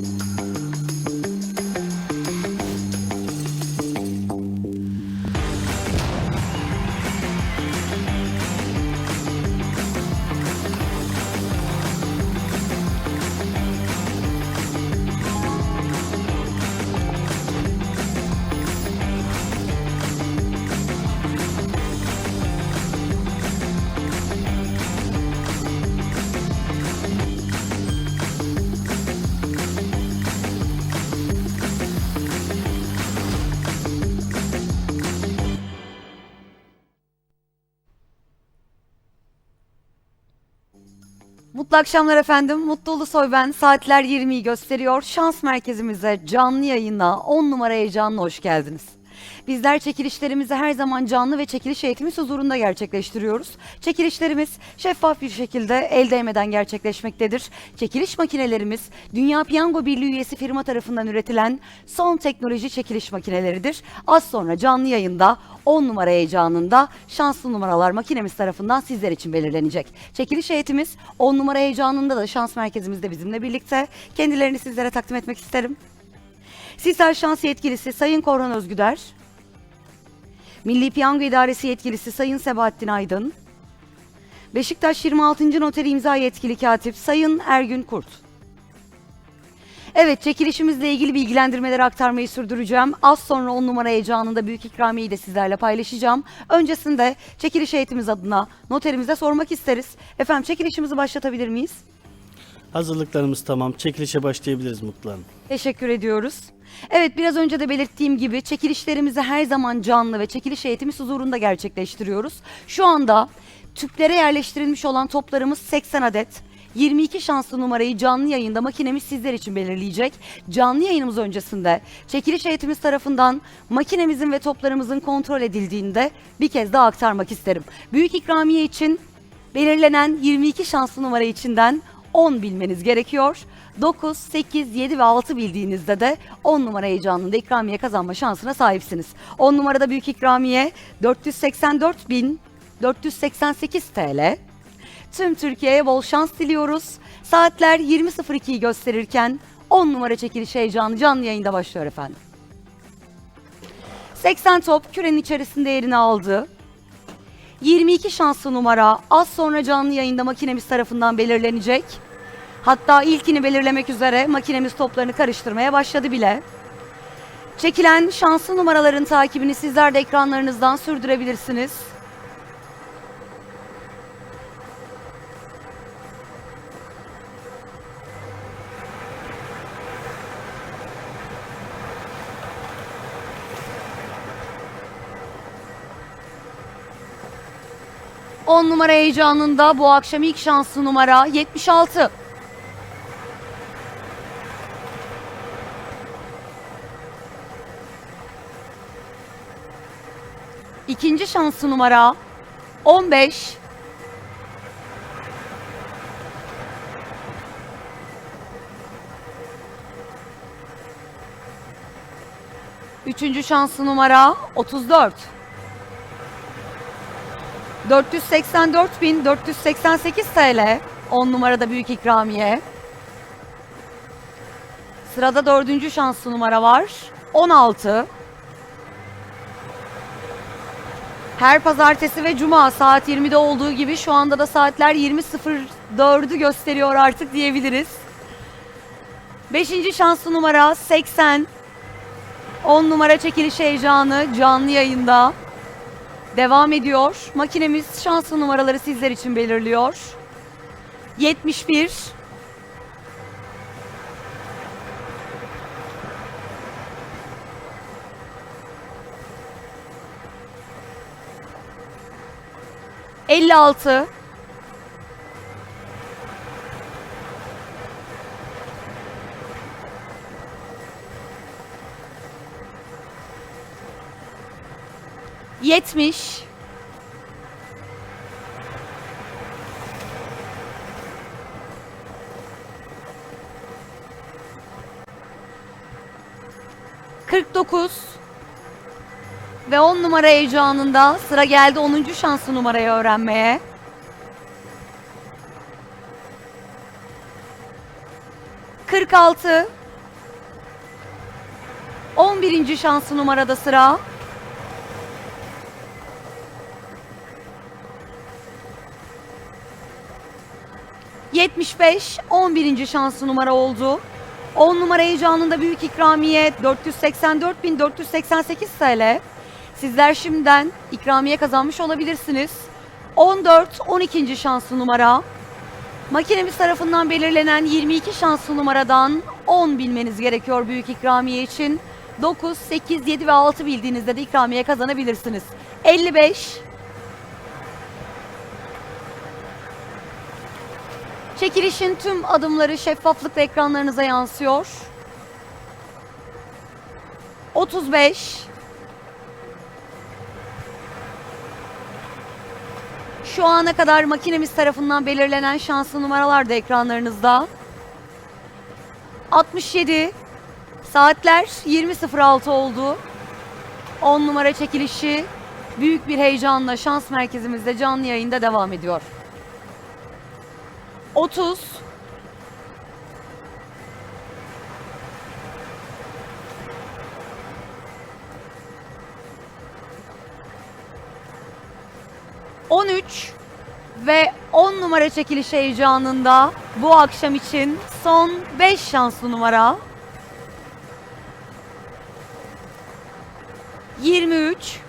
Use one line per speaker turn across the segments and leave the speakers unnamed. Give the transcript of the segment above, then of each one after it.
Thank you. Mutlu akşamlar efendim. Mutlu Ulusoy ben. Saatler 20'yi gösteriyor. Şans merkezimize canlı yayına 10 numara heyecanla hoş geldiniz. Bizler çekilişlerimizi her zaman canlı ve çekiliş eğitimi huzurunda gerçekleştiriyoruz. Çekilişlerimiz şeffaf bir şekilde el değmeden gerçekleşmektedir. Çekiliş makinelerimiz Dünya Piyango Birliği üyesi firma tarafından üretilen son teknoloji çekiliş makineleridir. Az sonra canlı yayında 10 numara heyecanında şanslı numaralar makinemiz tarafından sizler için belirlenecek. Çekiliş heyetimiz 10 numara heyecanında da şans merkezimizde bizimle birlikte. Kendilerini sizlere takdim etmek isterim. Sizler şans yetkilisi Sayın Korhan Özgüder, Milli Piyango İdaresi yetkilisi Sayın Sebahattin Aydın, Beşiktaş 26. Noteri imza yetkili katip Sayın Ergün Kurt. Evet çekilişimizle ilgili bilgilendirmeleri aktarmayı sürdüreceğim. Az sonra 10 numara heyecanında büyük ikramiyeyi de sizlerle paylaşacağım. Öncesinde çekiliş heyetimiz adına noterimize sormak isteriz. Efendim çekilişimizi başlatabilir miyiz?
Hazırlıklarımız tamam. Çekilişe başlayabiliriz Mutlu Hanım.
Teşekkür ediyoruz. Evet biraz önce de belirttiğim gibi çekilişlerimizi her zaman canlı ve çekiliş heyetimiz huzurunda gerçekleştiriyoruz. Şu anda tüplere yerleştirilmiş olan toplarımız 80 adet. 22 şanslı numarayı canlı yayında makinemiz sizler için belirleyecek. Canlı yayınımız öncesinde çekiliş heyetimiz tarafından makinemizin ve toplarımızın kontrol edildiğinde bir kez daha aktarmak isterim. Büyük ikramiye için belirlenen 22 şanslı numara içinden 10 bilmeniz gerekiyor. 9, 8, 7 ve 6 bildiğinizde de 10 numara heyecanında ikramiye kazanma şansına sahipsiniz. 10 numarada büyük ikramiye 484.488 TL. Tüm Türkiye'ye bol şans diliyoruz. Saatler 20.02'yi gösterirken 10 numara çekiliş heyecanı canlı yayında başlıyor efendim. 80 top kürenin içerisinde yerini aldı. 22 şanslı numara az sonra canlı yayında makinemiz tarafından belirlenecek. Hatta ilkini belirlemek üzere makinemiz toplarını karıştırmaya başladı bile. Çekilen şanslı numaraların takibini sizler de ekranlarınızdan sürdürebilirsiniz. On numara heyecanında bu akşam ilk şanslı numara 76. İkinci şanslı numara 15. Üçüncü şanslı numara 34. 484.488 TL 10 numarada büyük ikramiye. Sırada dördüncü şanslı numara var. 16. Her pazartesi ve cuma saat 20'de olduğu gibi şu anda da saatler 20.04'ü gösteriyor artık diyebiliriz. Beşinci şanslı numara 80. 10 numara çekiliş heyecanı canlı yayında. Devam ediyor. Makinemiz şanslı numaraları sizler için belirliyor. 71 56 70 49 ve 10 numara heyecanında sıra geldi 10. şanslı numarayı öğrenmeye. Kırk altı 11. şanslı numarada sıra. ...75, 11. şanslı numara oldu. 10 numara heyecanında büyük ikramiye 484.488 TL. Sizler şimdiden ikramiye kazanmış olabilirsiniz. 14, 12. şanslı numara. Makinemiz tarafından belirlenen 22 şanslı numaradan 10 bilmeniz gerekiyor büyük ikramiye için. 9, 8, 7 ve 6 bildiğinizde de ikramiye kazanabilirsiniz. 55. Çekilişin tüm adımları şeffaflıkla ekranlarınıza yansıyor. 35. Şu ana kadar makinemiz tarafından belirlenen şanslı numaralar da ekranlarınızda. 67. Saatler 20.06 oldu. 10 numara çekilişi büyük bir heyecanla şans merkezimizde canlı yayında devam ediyor. 30. On üç ve 10 numara çekiliş heyecanında bu akşam için son 5 şanslı numara. 23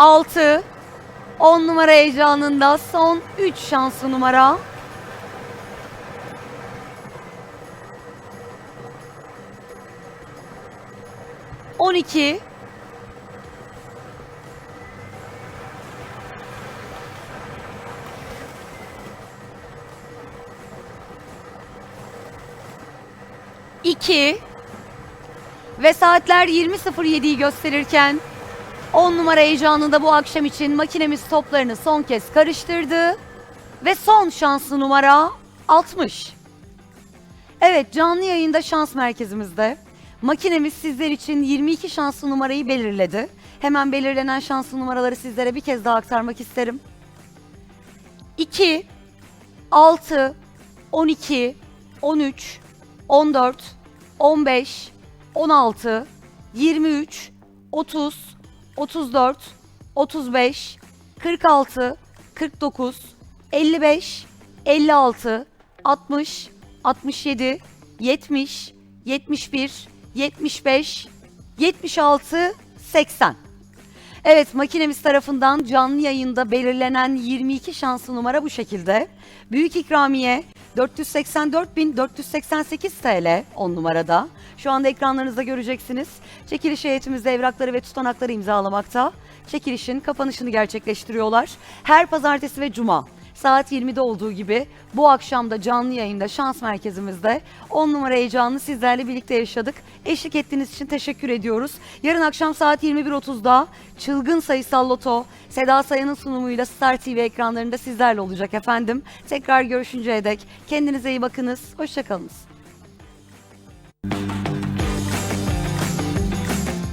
6 10 numara heyecanında son 3 şanslı numara. On iki. İki. Ve saatler 20.07'yi gösterirken 10 numara heyecanında bu akşam için makinemiz toplarını son kez karıştırdı. Ve son şanslı numara 60. Evet canlı yayında şans merkezimizde. Makinemiz sizler için 22 şanslı numarayı belirledi. Hemen belirlenen şanslı numaraları sizlere bir kez daha aktarmak isterim. 2, 6, 12, 13, 14, 15, 16, 23, 30, 34, 35, 46, 49, 55, 56, 60, 67, 70, 71, 75, 76, 80. Evet makinemiz tarafından canlı yayında belirlenen 22 şanslı numara bu şekilde. Büyük ikramiye 484.488 TL 10 numarada. Şu anda ekranlarınızda göreceksiniz. Çekiliş heyetimizde evrakları ve tutanakları imzalamakta. Çekilişin kapanışını gerçekleştiriyorlar. Her pazartesi ve cuma saat 20'de olduğu gibi bu akşam da canlı yayında şans merkezimizde 10 numara heyecanını sizlerle birlikte yaşadık. Eşlik ettiğiniz için teşekkür ediyoruz. Yarın akşam saat 21.30'da Çılgın Sayısal Loto Seda Sayan'ın sunumuyla Star TV ekranlarında sizlerle olacak efendim. Tekrar görüşünceye dek kendinize iyi bakınız. Hoşçakalınız.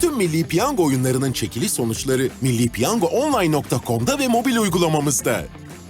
Tüm Milli Piyango oyunlarının çekiliş sonuçları millipiyangoonline.com'da ve mobil uygulamamızda.